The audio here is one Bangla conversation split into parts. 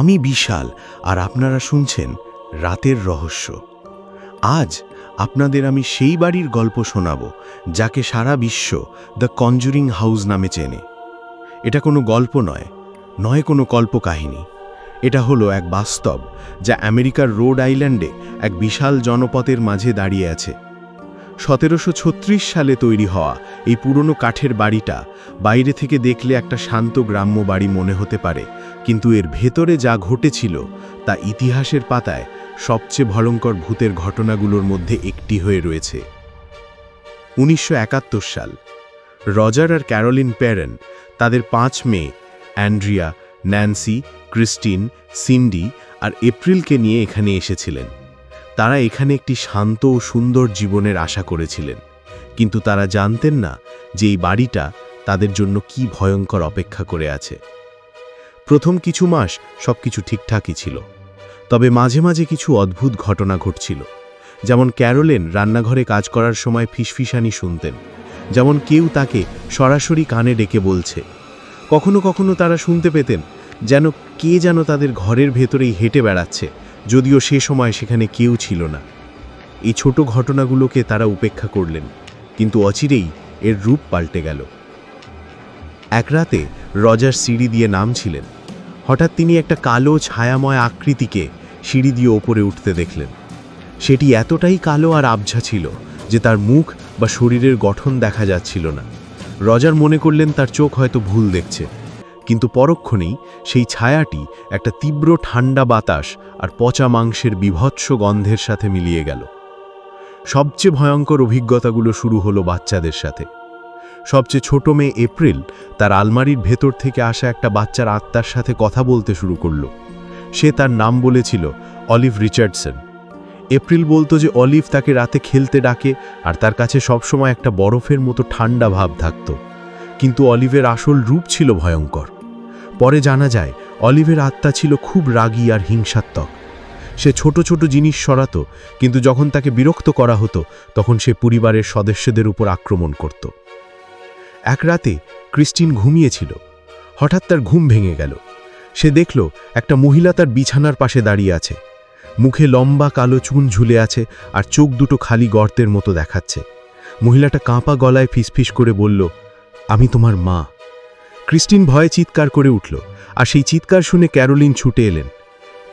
আমি বিশাল আর আপনারা শুনছেন রাতের রহস্য। আজ আপনাদের আমি সেই বাড়ির গল্প শোনাব যাকে সারা বিশ্ব দ্য কনজুরিং হাউস নামে চেনে। এটা কোনো গল্প নয় নয় কোনো কল্পকাহিনী। এটা হলো এক বাস্তব যা আমেরিকার রোড আইল্যান্ডে এক বিশাল জনপথের মাঝে দাঁড়িয়ে আছে। সতেরোশো ছত্রিশ সালে তৈরি হওয়া এই পুরনো কাঠের বাড়িটা বাইরে থেকে দেখলে একটা শান্ত গ্রাম্য বাড়ি মনে হতে পারে, কিন্তু এর ভেতরে যা ঘটেছিল তা ইতিহাসের পাতায় সবচেয়ে ভয়ঙ্কর ভূতের ঘটনাগুলোর মধ্যে একটি হয়ে রয়েছে। উনিশশো একাত্তর সাল, রজার আর ক্যারোলিন প্যারেন তাদের পাঁচ মেয়ে, অ্যান্ড্রিয়া, ন্যান্সি, ক্রিস্টিন, সিন্ডি আর এপ্রিলকে নিয়ে এখানে এসেছিলেন। তারা এখানে একটি শান্ত ও সুন্দর জীবনের আশা করেছিলেন। কিন্তু তারা জানতেন না যে এই বাড়িটা তাদের জন্য কি ভয়ঙ্কর অপেক্ষা করে আছে। প্রথম কিছু মাস সবকিছু ঠিকঠাকই ছিল। তবে মাঝে মাঝে কিছু অদ্ভুত ঘটনা ঘটছিল। যেমন ক্যারোলেন রান্নাঘরে কাজ করার সময় ফিসফিসানি শুনতেন। যেমন কেউ তাকে সরাসরি কানে ডেকে বলছে। কখনো কখনো তারা শুনতে পেতেন যেন কে যেন তাদের ঘরের ভেতরেই হেঁটে বেড়াচ্ছে যদিও সে সময় সেখানে কেউ ছিল না। এই ছোট ঘটনাগুলোকে তারা উপেক্ষা করলেন, কিন্তু অচিরেই এর রূপ পাল্টে গেল। এক রাতে রজার সিঁড়ি দিয়ে নামছিলেন। হঠাৎ তিনি একটা কালো ছায়াময় আকৃতিকে সিঁড়ি দিয়ে ওপরে উঠতে দেখলেন। সেটি এতটাই কালো আর আবঝা ছিল যে তার মুখ বা শরীরের গঠন দেখা যাচ্ছিল না। রজার মনে করলেন তার চোখ হয়তো ভুল দেখছে। কিন্তু পরক্ষণেই সেই ছায়াটি একটা তীব্র ঠান্ডা বাতাস আর পচা মাংসের বিভৎস গন্ধের সাথে মিলিয়ে গেল। সবচেয়ে ভয়ঙ্কর অভিজ্ঞতাগুলো শুরু হলো বাচ্চাদের সাথে। সবচেয়ে ছোট মেয়ে এপ্রিল তার আলমারির ভেতর থেকে আসা একটা বাচ্চার আত্মার সাথে কথা বলতে শুরু করল। সে তার নাম বলেছিল অলিভ রিচার্ডসন। এপ্রিল বলতো যে অলিভ তাকে রাতে খেলতে ডাকে আর তার কাছে সবসময় একটা বরফের মতো ঠান্ডা ভাব থাকত। কিন্তু অলিভের আসল রূপ ছিল ভয়ঙ্কর। পরে জানা যায়, অলিভের আত্মা ছিল খুব রাগী আর হিংসাত্মক। সে ছোট ছোট জিনিস সরাতো, কিন্তু যখন তাকে বিরক্ত করা হতো, তখন সে পরিবারের সদস্যদের উপর আক্রমণ করত। এক রাতে ক্রিস্টিন ঘুমিয়েছিল। হঠাৎ তার ঘুম ভেঙে গেল। সে দেখল, একটা মহিলা তার বিছানার পাশে দাঁড়িয়ে আছে। মুখে লম্বা কালো চুন ঝুলে আছে আর চোখ দুটো খালি গর্তের মতো দেখাচ্ছে। মহিলাটা কাঁপা গলায় ফিসফিস করে বলল, আমি তোমার মা। ক্রিস্টিন ভয়ে চিৎকার করে উঠল, আর সেই চিৎকার শুনে ক্যারোলিন ছুটে এলেন।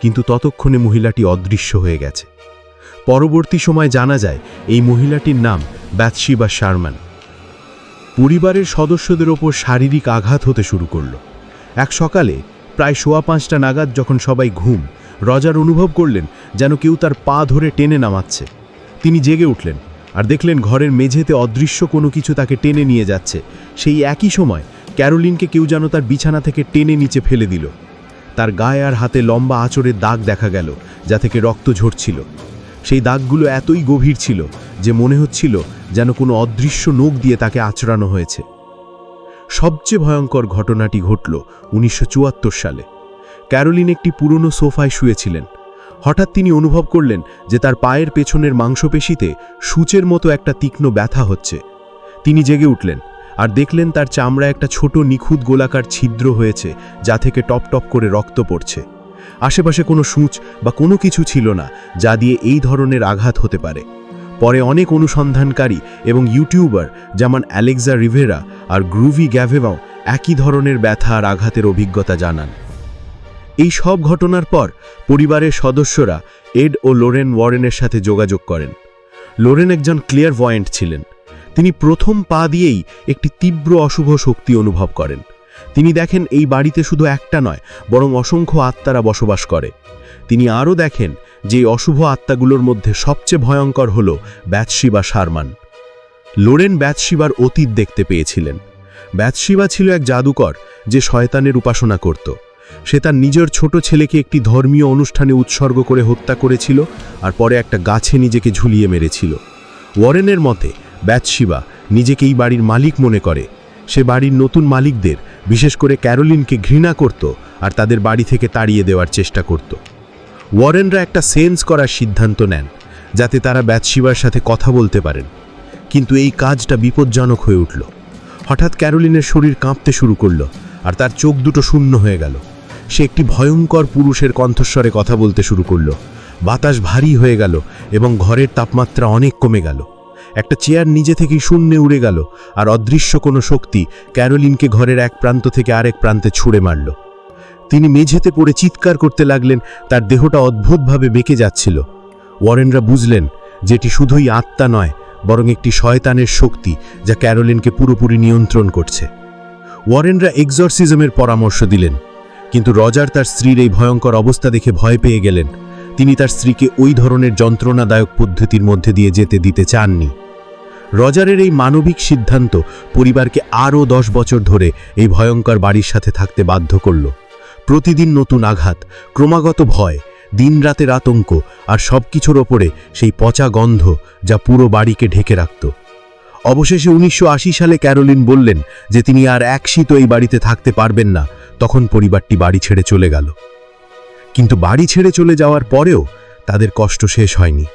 কিন্তু ততক্ষণে মহিলাটি অদৃশ্য হয়ে গেছে। পরবর্তী সময় জানা যায়, এই মহিলাটির নাম ব্যাতশিবা শারমান। পরিবারের সদস্যদের ওপর শারীরিক আঘাত হতে শুরু করল। এক সকালে, প্রায় সোয়া পাঁচটা নাগাদ যখন সবাই ঘুম, রজার অনুভব করলেন যেন কেউ তার পা ধরে টেনে নামাচ্ছে। তিনি জেগে উঠলেন, আর দেখলেন ঘরের মেঝেতে অদৃশ্য কোনো কিছু তাকে টেনে নিয়ে যাচ্ছে। সেই একই সময় ক্যারোলিনকে কেউ যেন তার বিছানা থেকে টেনে নিচে ফেলে দিল। তার গায়ে আর হাতে লম্বা আঁচড়ের দাগ দেখা গেল, যা থেকে রক্ত ঝরছিল। সেই দাগগুলো এতই গভীর ছিল যে মনে হচ্ছিল যেন কোনো অদৃশ্য নোক দিয়ে তাকে আচড়ানো হয়েছে। সবচেয়ে ভয়ঙ্কর ঘটনাটি ঘটল উনিশশো চুয়াত্তর সালে। ক্যারোলিন একটি পুরনো সোফায় শুয়েছিলেন। হঠাৎ তিনি অনুভব করলেন যে তার পায়ের পেছনের মাংসপেশিতে সূচের মতো একটা তীক্ষ্ণ ব্যথা হচ্ছে। তিনি জেগে উঠলেন। আর দেখলেন তার চামড়া একটা ছোট নিখুঁত গোলাকার ছিদ্র হয়েছে, যা থেকে টপ টপ করে রক্ত পড়ছে। আশেপাশে কোনো সূচ বা কোনো কিছু ছিল না, যা দিয়ে এই ধরনের আঘাত হতে পারে। পরে অনেক অনুসন্ধানকারী এবং ইউটিউবার যেমন অ্যালেক্সা রিভেরা আর গ্রুভি গ্যাভেভাও একই ধরনের ব্যথা আর আঘাতের অভিজ্ঞতা জানান। এই সব ঘটনার পর পরিবারের সদস্যরা এড ও লোরেন ওয়ারেনের সাথে যোগাযোগ করেন। লোরেন একজন ক্লিয়ার ভয়েন্ট ছিলেন। তিনি প্রথম পা দিয়েই একটি তীব্র অশুভ শক্তি অনুভব করেন। তিনি দেখেন এই বাড়িতে শুধু একটা নয়, বরং অসংখ্য আত্মারা বসবাস করে। তিনি আরও দেখেন যে অশুভ আত্মাগুলোর মধ্যে সবচেয়ে ভয়ঙ্কর হল ব্যাতশিবা সারমান। লোরেন ব্যাতশিবার অতীত দেখতে পেয়েছিলেন। ব্যাতশিবা ছিল এক জাদুকর যে শয়তানের উপাসনা করত। সে তার নিজের ছোট ছেলেকে একটি ধর্মীয় অনুষ্ঠানে উৎসর্গ করে হত্যা করেছিল আর পরে একটা গাছে নিজেকে ঝুলিয়ে মেরেছিল। ওয়ারেনের মতে ব্যাতশিবা নিজেকে এই বাড়ির মালিক মনে করে। সে বাড়ির নতুন মালিকদের, বিশেষ করে ক্যারোলিনকে ঘৃণা করত আর তাদের বাড়ি থেকে তাড়িয়ে দেওয়ার চেষ্টা করত। ওয়ারেনরা একটা সেন্স করার সিদ্ধান্ত নেন, যাতে তারা ব্যাতশিবার সাথে কথা বলতে পারেন। কিন্তু এই কাজটা বিপজ্জনক হয়ে উঠল। হঠাৎ ক্যারোলিনের শরীর কাঁপতে শুরু করল আর তার চোখ দুটো শূন্য হয়ে গেল। সে একটি ভয়ঙ্কর পুরুষের কণ্ঠস্বরে কথা বলতে শুরু করল। বাতাস ভারী হয়ে গেল এবং ঘরের তাপমাত্রা অনেক কমে গেল। একটা চেয়ার নিজে থেকেই শূন্যে উড়ে গেল, আর অদৃশ্য কোনো শক্তি ক্যারোলিনকে ঘরের এক প্রান্ত থেকে আরেক প্রান্তে ছুঁড়ে মারল। তিনি মেঝেতে পড়ে চিৎকার করতে লাগলেন, তার দেহটা অদ্ভুতভাবে বেঁকে যাচ্ছিল। ওয়ারেনরা বুঝলেন, যেটি শুধুই আত্মা নয়, বরং একটি শয়তানের শক্তি যা ক্যারোলিনকে পুরোপুরি নিয়ন্ত্রণ করছে। ওয়ারেনরা এক্সরসিজমের পরামর্শ দিলেন, কিন্তু রজার তার স্ত্রীর এই ভয়ঙ্কর অবস্থা দেখে ভয় পেয়ে গেলেন। তিনি তার স্ত্রীকে ওই ধরনের যন্ত্রণাদায়ক পদ্ধতির মধ্যে দিয়ে যেতে দিতে চাননি। রজারের এই মানবিক সিদ্ধান্ত পরিবারকে আরও দশ বছর ধরে এই ভয়ঙ্কর বাড়ির সাথে থাকতে বাধ্য করল। প্রতিদিন নতুন আঘাত, ক্রমাগত ভয়, দিনরাতের আতঙ্ক আর সব কিছুর ওপরে সেই পচা গন্ধ যা পুরো বাড়িকে ঢেকে রাখত। অবশেষে উনিশশো আশি সালে ক্যারোলিন বললেন যে তিনি আর এক শীত এই বাড়িতে থাকতে পারবেন না, তখন পরিবারটি বাড়ি ছেড়ে চলে গেল। কিন্তু বাড়ি ছেড়ে চলে যাওয়ার পরেও তাদের কষ্ট শেষ হয়নি।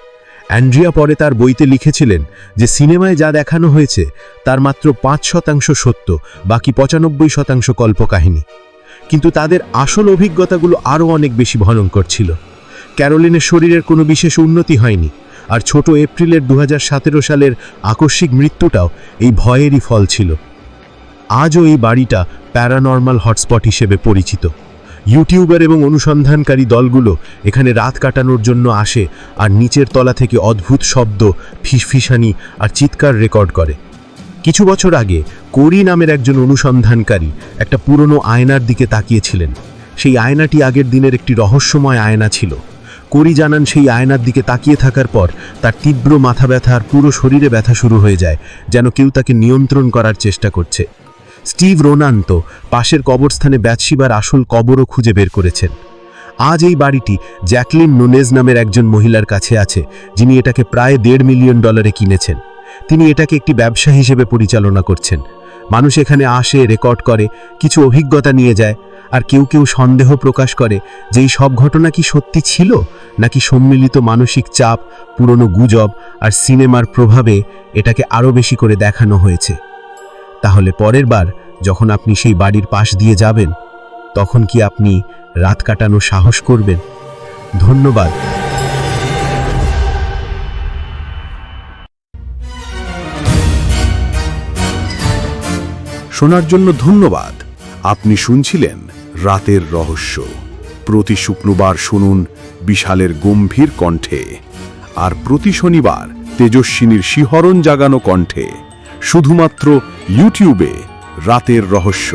অ্যান্ড্রিয়া পরে তার বইতে লিখেছিলেন যে সিনেমায় যা দেখানো হয়েছে, তার মাত্র পাঁচ শতাংশ সত্য, বাকি পঁচানব্বই শতাংশ কল্পকাহিনী। কিন্তু তাদের আসল অভিজ্ঞতাগুলো আরও অনেক বেশি ভয়ঙ্কর ছিল। ক্যারোলিনের শরীরের কোনো বিশেষ উন্নতি হয়নি, আর ছোট এপ্রিলের দু হাজার সতেরো সালের আকস্মিক মৃত্যুটাও এই ভয়েরই ফল ছিল। আজও এই বাড়িটা প্যারানর্মাল হটস্পট হিসেবে পরিচিত। ইউটিউবার এবং অনুসন্ধানকারী দলগুলো এখানে রাত কাটানোর জন্য আসে আর নিচের তলা থেকে অদ্ভুত শব্দ, ফিসফিসানি আর চিৎকার রেকর্ড করে। কিছু বছর আগে কোরি নামের একজন অনুসন্ধানকারী একটা পুরনো আয়নার দিকে তাকিয়েছিলেন। সেই আয়নাটি আগের দিনের একটি রহস্যময় আয়না ছিল। কোরি জানান সেই আয়নার দিকে তাকিয়ে থাকার পর তার তীব্র মাথা ব্যথা আর পুরো শরীরে ব্যথা শুরু হয়ে যায়, যেন কেউ তাকে নিয়ন্ত্রণ করার চেষ্টা করছে। স্টিভ রোনান তো পাশের কবরস্থানে ব্যাতশিবার আসল কবরও খুঁজে বের করেছেন। আজ এই বাড়িটি জ্যাকলিন নুনেজ নামের একজন মহিলার কাছে আছে, যিনি এটাকে প্রায় দেড় মিলিয়ন ডলারে কিনেছেন। তিনি এটাকে একটি ব্যবসা হিসেবে পরিচালনা করছেন। মানুষ এখানে আসে, রেকর্ড করে, কিছু অভিজ্ঞতা নিয়ে যায়, আর কেউ কেউ সন্দেহ প্রকাশ করে যে এই সব ঘটনা কি সত্যি ছিল, নাকি সম্মিলিত মানসিক চাপ, পুরনো গুজব আর সিনেমার প্রভাবে এটাকে আরও বেশি করে দেখানো হয়েছে। তাহলে পরের বার যখন আপনি সেই বাড়ির পাশ দিয়ে যাবেন, তখন কি আপনি রাত কাটানো সাহস করবেন? ধন্যবাদ। শোনার জন্য ধন্যবাদ। আপনি শুনছিলেন রাতের রহস্য। প্রতি শুক্রবার শুনুন বিশালের গম্ভীর কণ্ঠে। আর প্রতি শনিবার তেজস্বিনীর শিহরণ জাগানো কণ্ঠে। শুধুমাত্র ইউটিউবে রাতের রহস্য।